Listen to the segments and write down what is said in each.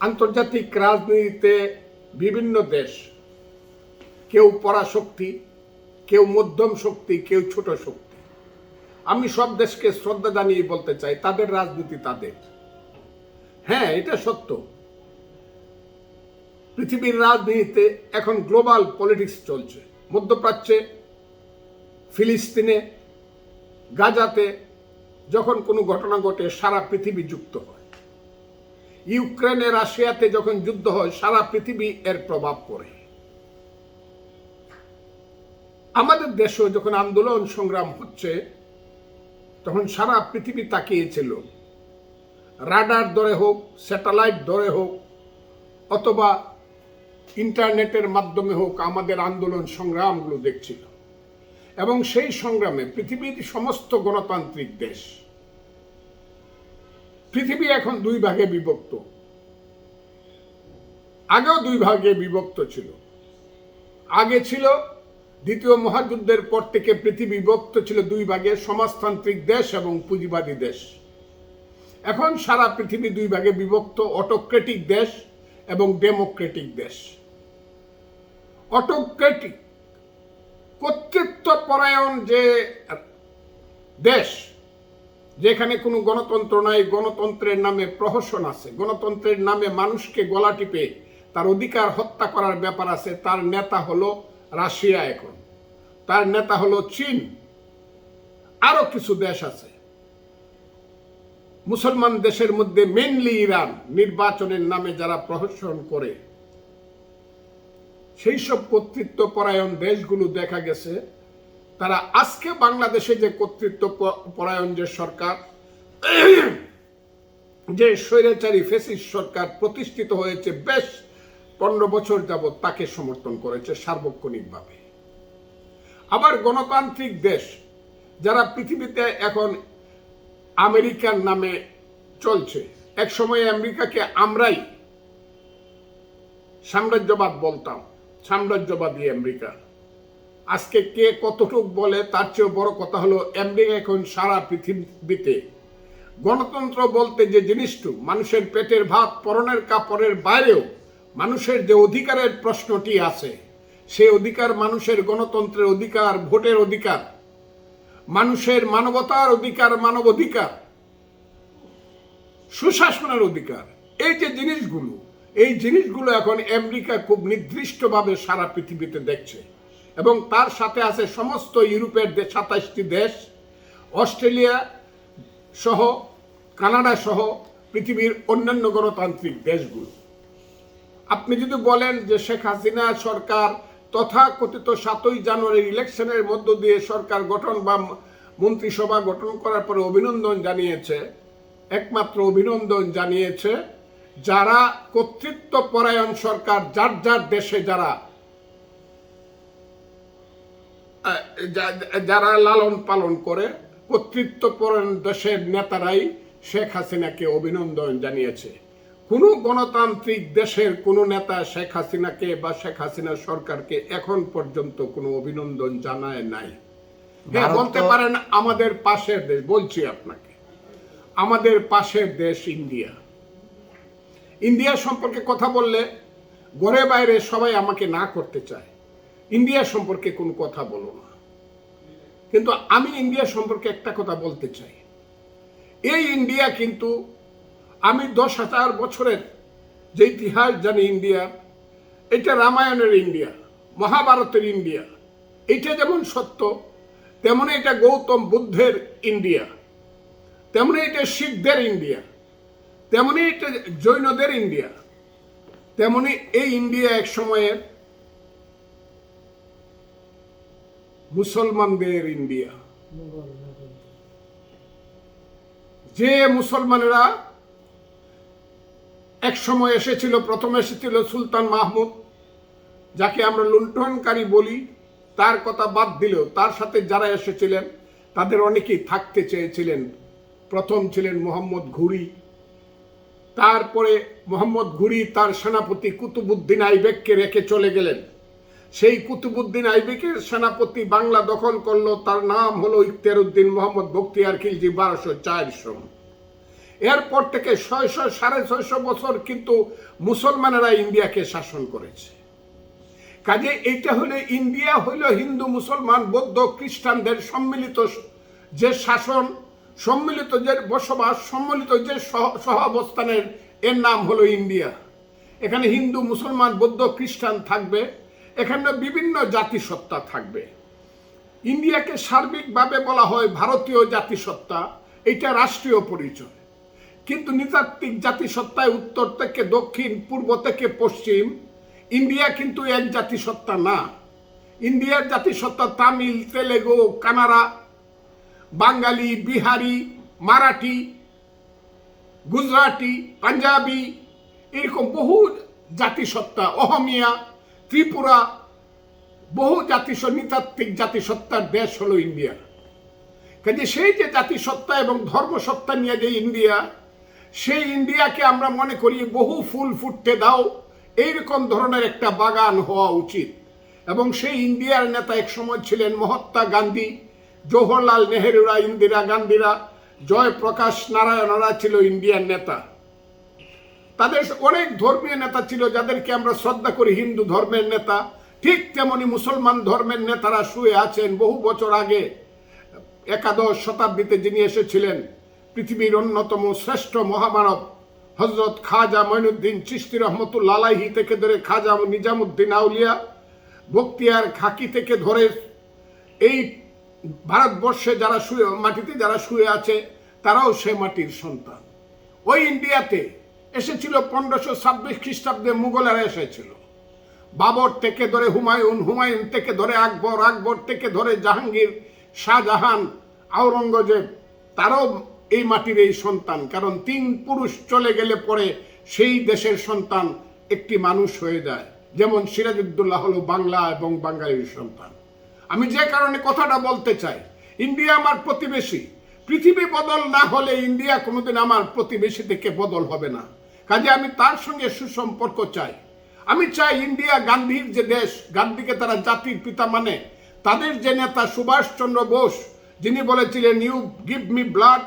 আন্তর্জাতিক রাজনীতিতে বিভিন্ন দেশ, কেউ পরাশক্তি, কেউ মধ্যম শক্তি, কেউ ছোট শক্তি। আমি সব দেশকে শ্রদ্ধা জানিয়ে বলতে চাই, তাদের রাজনীতি তাদের। হ্যাঁ এটা সত্য। পৃথিবীর রাজনীতিতে এখন গ্লোবাল পলিটিক্স চলছে। মধ্যপ্রাচ্যে, ফিলিস্তিনে, গাজাতে যখন কোনো ঘটনা ঘটে, সারা পৃথিবী যুক্ত হয়। ইউক্রেনে রাশিয়াতে যখন যুদ্ধ হয়, সারা পৃথিবী এর প্রভাব পড়ে। আমাদের দেশেও যখন আন্দোলন সংগ্রাম হচ্ছে, তখন সারা পৃথিবী তাকিয়েছিল। রাডার ধরে হোক, স্যাটেলাইট ধরে হোক, অথবা ইন্টারনেটের মাধ্যমে হোক, আমাদের আন্দোলন সংগ্রামগুলো দেখছিল। এবং সেই সংগ্রামে পৃথিবীর সমস্ত গণতান্ত্রিক দেশ পৃথিবী এখন দুই ভাগে বিভক্ত। আগেও দুই ভাগে বিভক্ত ছিল। আগে ছিল দ্বিতীয় মহাযুদ্ধের পর থেকে পৃথিবী বিভক্ত ছিল দুই ভাগে, সমাজতান্ত্রিক দেশ এবং পুঁজিবাদী দেশ। এখন সারা পৃথিবী দুই ভাগে বিভক্ত, অটোক্রেটিক দেশ এবং ডেমোক্রেটিক দেশ। অটোক্রেটিক কর্তৃত্ব পরায়ণ যে দেশ যেখানে কোনো গণতন্ত্র নাই, গণতন্ত্রের নামে প্রহসন আছে। গণতন্ত্রের নামে মানুষকে গলা টিপে তার অধিকার হত্যা করার ব্যাপার আছে। তার নেতা হলো রাশিয়া এখন। তার নেতা হলো চীন। আরও কিছু দেশ আছে। মুসলমান দেশের মধ্যে মেনলি ইরান নির্বাচনের নামে যারা প্রহসন করে। সেই সব কর্তৃত্ব পরায়ণ দেশগুলো দেখা গেছে। তারা আজকে বাংলাদেশে যে কর্তৃত্ব পরায়ণ যে সরকার, যে স্বৈরাচারী ফেসিস সরকার প্রতিষ্ঠিত হয়েছে বেশ পনেরো বছর যাবৎ তাকে সমর্থন করেছে সার্বক্ষণিকভাবে। আবার গণতান্ত্রিক দেশ, যারা পৃথিবীতে এখন আমেরিকার নামে চলছে, এক সময় আমেরিকাকে আমরাই সাম্রাজ্যবাদ বলতাম, সাম্রাজ্যবাদী আমেরিকা। আজকে কে কতটুক বলে, তার চেয়েও বড় কথা হলো আমেরিকা এখন সারা পৃথিবীতে। গণতন্ত্র বলতে যে জিনিসটু মানুষের পেটের ভাত পরনের কাপড়ের বাইরেও মানুষের যে অধিকারের প্রশ্নটি আছে সেই অধিকার মানুষের গণতন্ত্রের অধিকার, ভোটের অধিকার, মানুষের মানবতার অধিকার মানব অধিকার সুশাসনের অধিকার, এই যে জিনিসগুলো, এই জিনিসগুলো এখন আমেরিকা খুব নির্দিষ্টভাবে সারা পৃথিবীতে দেখছে। এবং তার সাথে আছে সমস্ত ইউরোপের দেশ সাতাশটি দেশ, অস্ট্রেলিয়া সহ, কানাডা সহ, পৃথিবীর অন্যান্য গণতান্ত্রিক দেশগুলো। আপনি যদি বলেন যে শেখ হাসিনা সরকার তথাকথিত সাতই জানুয়ারি ইলেকশনের মধ্য দিয়ে সরকার গঠন বা মন্ত্রিসভা গঠন করার পরে অভিনন্দন জানিয়েছে, একমাত্র অভিনন্দন জানিয়েছে, যারা কর্তৃত্ব পরায়ণ সরকার, যার যার দেশে যারা আহ, যা- যারা লালন পালন করে কর্তৃত্ব পরায়ণ দেশের নেতারাই শেখ হাসিনাকে অভিনন্দন জানিয়েছে। কোন গণতান্ত্রিক দেশের কোন নেতা শেখ হাসিনাকে বা শেখ হাসিনা সরকারকে এখন পর্যন্ত কোনো অভিনন্দন জানায় নাই। হ্যাঁ বলতে পারেন আমাদের পাশের দেশ বলছি আপনাকে আমাদের পাশের দেশ ইন্ডিয়া। ইন্ডিয়া সম্পর্কে কথা বললে ঘরে বাইরে সবাই আমাকে না করতে চায়। ইন্ডিয়া সম্পর্কে কোনো কথা বলো না। কিন্তু আমি ইন্ডিয়া সম্পর্কে একটা কথা বলতে চাই। এই ইন্ডিয়া কিন্তু আমি দশ হাজার বছরের যে ইতিহাস জানি ইন্ডিয়া, এটা রামায়ণের ইন্ডিয়া, মহাভারতের ইন্ডিয়া। এটা যেমন সত্য, তেমনি এটা গৌতম বুদ্ধের ইন্ডিয়া। তেমনি এটা শিখদের ইন্ডিয়া। তেমনি এটা জৈনদের ইন্ডিয়া। তেমনি এই ইন্ডিয়া এক সময়ের মুসলমানদের ইন্ডিয়া। যে মুসলমানেরা এক সময় এসেছিল, প্রথম এসেছিল সুলতান মাহমুদ, যাকে আমরা লুণ্ঠনকারী বলি, তার কথা বাদ দিলেও তার সাথে যারা এসেছিলেন, তাদের অনেকেই থাকতে চেয়েছিলেন। প্রথম ছিলেন মোহাম্মদ ঘুরি। তারপরে মোহাম্মদ ঘুরি তার সেনাপতি কুতুবুদ্দিন আইবেককে রেখে চলে গেলেন। সেই কুতুবুদ্দিন আইবেকের সেনাপতি বাংলা দখল করল, তার নাম হলো ইখতিয়ার উদ্দিন মোহাম্মদ বখতিয়ার খিলজি বারোশো চার সন এরপর থেকে ছয়শো, সাড়ে ছয়শো বছর কিন্তু মুসলমানেরা ইন্ডিয়াকে শাসন করেছে। কাজে এইটা হলে ইন্ডিয়া হইল হিন্দু, মুসলমান, বৌদ্ধ, খ্রিস্টানদের সম্মিলিত যে শাসন, সম্মিলিত যে বসবাস, সম্মিলিত যে সহ- সহাবস্থানের, এর নাম হলো ইন্ডিয়া। এখানে হিন্দু, মুসলমান, বৌদ্ধ, খ্রিস্টান থাকবে। এখানে বিভিন্ন জাতিসত্তা থাকবে। ইন্ডিয়াকে সার্বিকভাবে বলা হয় ভারতীয় জাতিসত্তা, এটা রাষ্ট্রীয় পরিচয়। কিন্তু নৃতাত্ত্বিক জাতিসত্তায় উত্তর থেকে দক্ষিণ, পূর্ব থেকে পশ্চিম, ইন্ডিয়া কিন্তু এক জাতিসত্তা না। ইন্ডিয়ার জাতিসত্তা তামিল, তেলেগু, কানাড়া, বাঙালি, বিহারি, মারাঠি, গুজরাটি, পাঞ্জাবি, এরকম বহু জাতিসত্তা, অহমিয়া ত্রিপুরা বহু জাতিস নৃতাত্ত্বিক জাতিসত্তার দেশ হলো ইন্ডিয়া। কাজে সেই যে জাতিসত্তা এবং ধর্মসত্তা নিয়ে যে ইন্ডিয়া, সেই ইন্ডিয়াকে আমরা মনে করি বহু ফুল ফুটতে দাও, এইরকম ধরনের একটা বাগান হওয়া উচিত। এবং সেই ইন্ডিয়ার নেতা এক সময় ছিলেন মহাত্মা গান্ধী, জওহরলাল নেহেরুরা, ইন্দিরা গান্ধীরা, জয়প্রকাশ নারায়ণরা ছিল ইন্ডিয়ার নেতা। তাদের অনেক ধর্মীয় নেতা ছিল যাদেরকে আমরা শ্রদ্ধা করি, হিন্দু ধর্মের নেতা। ঠিক তেমনি মুসলমান ধর্মের নেতারা শুয়ে আছেন বহু বছর আগে। একাদশ শতাব্দীতে যিনি এসেছিলেন, পৃথিবীর অন্যতম শ্রেষ্ঠ মহামানব হজরত খাজা মঈনুদ্দিন চিস্তি রহমতুল্লাহ আলাইহি থেকে ধরে খাজা নিজামুদ্দিন আউলিয়া বক্তিয়ার খাকি থেকে ধরে এই ভারতবর্ষে যারা শুয়ে, মাটিতে যারা শুয়ে আছে, তারাও সে মাটির সন্তান। ওই ইন্ডিয়াতে এসেছিল পনেরোশো ছাব্বিশ খ্রিস্টাব্দে মুঘলেরা এসেছিল। বাবর থেকে ধরে হুমায়ুন হুমায়ুন থেকে ধরে আকবর আকবর থেকে ধরে জাহাঙ্গীর, শাহজাহান, আওরঙ্গজেব, তারাও এই মাটির এই সন্তান, কারণ তিন পুরুষ চলে গেলে পরে সেই দেশের সন্তান একটি মানুষ হয়ে যায়। যেমন সিরাজউদ্দৌলা হলো বাংলা এবং বাঙালির সন্তান। আমি যে কারণে কথাটা বলতে চাই, ইন্ডিয়া আমার প্রতিবেশী। পৃথিবী বদল না হলে ইন্ডিয়া কোনোদিন আমার প্রতিবেশী থেকে বদল হবে না। কাজে আমি তার সঙ্গে সুসম্পর্ক চাই। আমি চাই ইন্ডিয়া গান্ধীর যে দেশ, গান্ধীকে তারা জাতির পিতা মানে তাদের যে নেতা সুভাষচন্দ্র বোস, যিনি বলেছিলেন you give me blood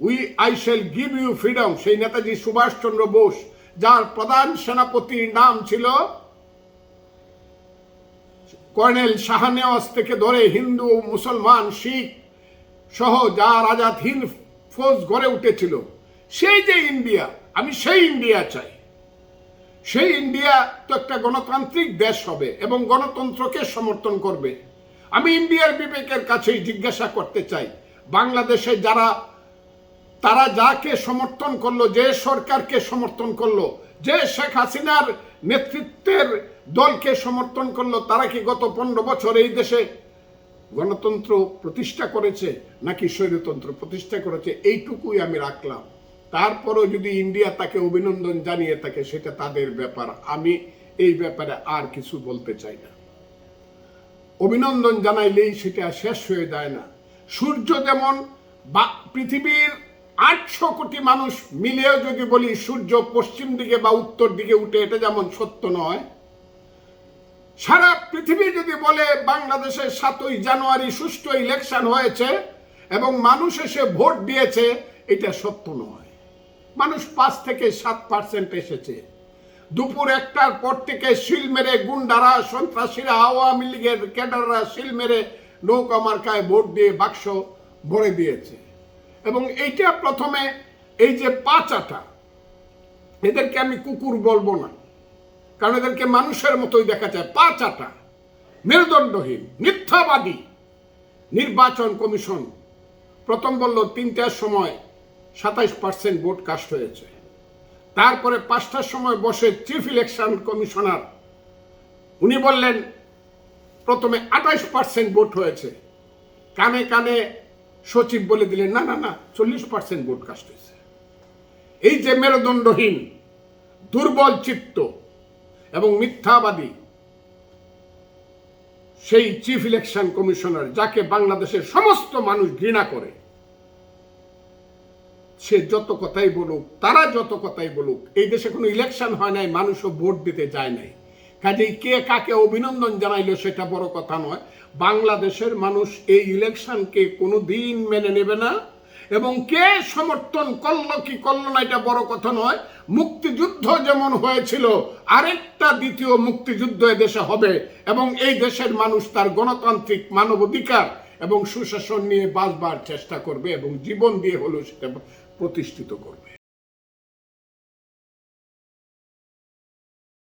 we I shall give you freedom সেই নেতাজি সুভাষচন্দ্র বোস, যার প্রধান সেনাপতির নাম ছিল কর্নেল শাহনেওয়াজ থেকে ধরে হিন্দু মুসলমান, শিখ সহ যার আজাদ হিন্দ ফৌজ গড়ে উঠেছিল। সেই যে ইন্ডিয়া আমি সেই ইন্ডিয়া চাই। সেই ইন্ডিয়া তো একটা গণতান্ত্রিক দেশ হবে এবং গণতন্ত্রকে সমর্থন করবে। আমি ইন্ডিয়ার বিবেকের কাছেই জিজ্ঞাসা করতে চাই, বাংলাদেশে যারা, তারা যাকে সমর্থন করল, যে সরকারকে সমর্থন করল, যে শেখ হাসিনার নেতৃত্বের দলকে সমর্থন করল, তারা কি গত পনেরো বছর এই দেশে গণতন্ত্র প্রতিষ্ঠা করেছে নাকি স্বৈরতন্ত্র প্রতিষ্ঠা করেছে? এইটুকুই আমি রাখলাম। তারপরও যদি ইন্ডিয়া তাকে অভিনন্দন জানিয়ে থাকে, সেটা তাদের ব্যাপার। আমি এই ব্যাপারে আর কিছু বলতে চাই না। অভিনন্দন জানাইলেই সেটা শেষ হয়ে যায় না। সূর্য যেমন বা- পৃথিবীর আটশো কোটি মানুষ মিলেও যদি বলি সূর্য পশ্চিম দিকে বা উত্তর দিকে উঠে, এটা যেমন সত্য নয়। সারা পৃথিবী যদি বলে বাংলাদেশে সাতই জানুয়ারি সুষ্ঠু ইলেকশন হয়েছে এবং মানুষ এসে ভোট দিয়েছে, এটা সত্য নয়। মানুষ পাঁচ থেকে সাত পার্সেন্ট এসেছে। দুপুর একটার পর থেকে শিল মেরে গুন্ডারা, সন্ত্রাসীরা, আওয়ামী লীগের ক্যাডাররা শিল মেরে নৌকা মার্কায় ভোট দিয়ে বাক্স ভরে দিয়েছে। এবং এইটা প্রথমে এই যে পাঁচাটা এদেরকে আমি কুকুর বলব না। কারণ এদেরকে মানুষের মতোই দেখা যায়। পাঁচাটা মেরুদণ্ডহীন, মিথ্যাবাদী নির্বাচন কমিশন প্রথম বলল তিনটার সময় সাতাইশ পার্সেন্ট ভোট কাস্ট হয়েছে। তারপরে পাঁচটার সময় বসে চিফ ইলেকশন কমিশনার, উনি বললেন, প্রথমে আঠাইশ পার্সেন্ট ভোট হয়েছে। কানে কানে সচিব বলে দিলেন, না না না, চল্লিশ পার্সেন্ট ভোট কাস্ট হয়েছে। এই যে মেরুদণ্ডহীন, দুর্বল চিত্ত এবং মিথ্যাবাদী, সেই চিফ ইলেকশন কমিশনার, যাকে বাংলাদেশের সমস্ত মানুষ ঘৃণা করে সে যত কথাই বলুক, তারা যত কথাই বলুক, এই দেশে কোনো ইলেকশন হয় নাই, মানুষও ভোট দিতে যায় নাই। কাজেই কে কাকে অভিনন্দন জানাইলো সেটা বড় কথা নয়। বাংলাদেশের মানুষ এই ইলেকশনকে কোনো দিন মেনে নেবে না এবং কে সমর্থন করল, কি করল না, এটা বড় কথা নয়। মুক্তিযুদ্ধ যেমন হয়েছিল, আরেকটা দ্বিতীয় মুক্তিযুদ্ধ দেশে হবে এবং এই দেশের মানুষ তার গণতান্ত্রিক মানবাধিকার এবং সুশাসন নিয়ে বাঁচবার চেষ্টা করবে এবং জীবন দিয়ে হলেও সেটা প্রতিষ্ঠিত করবে।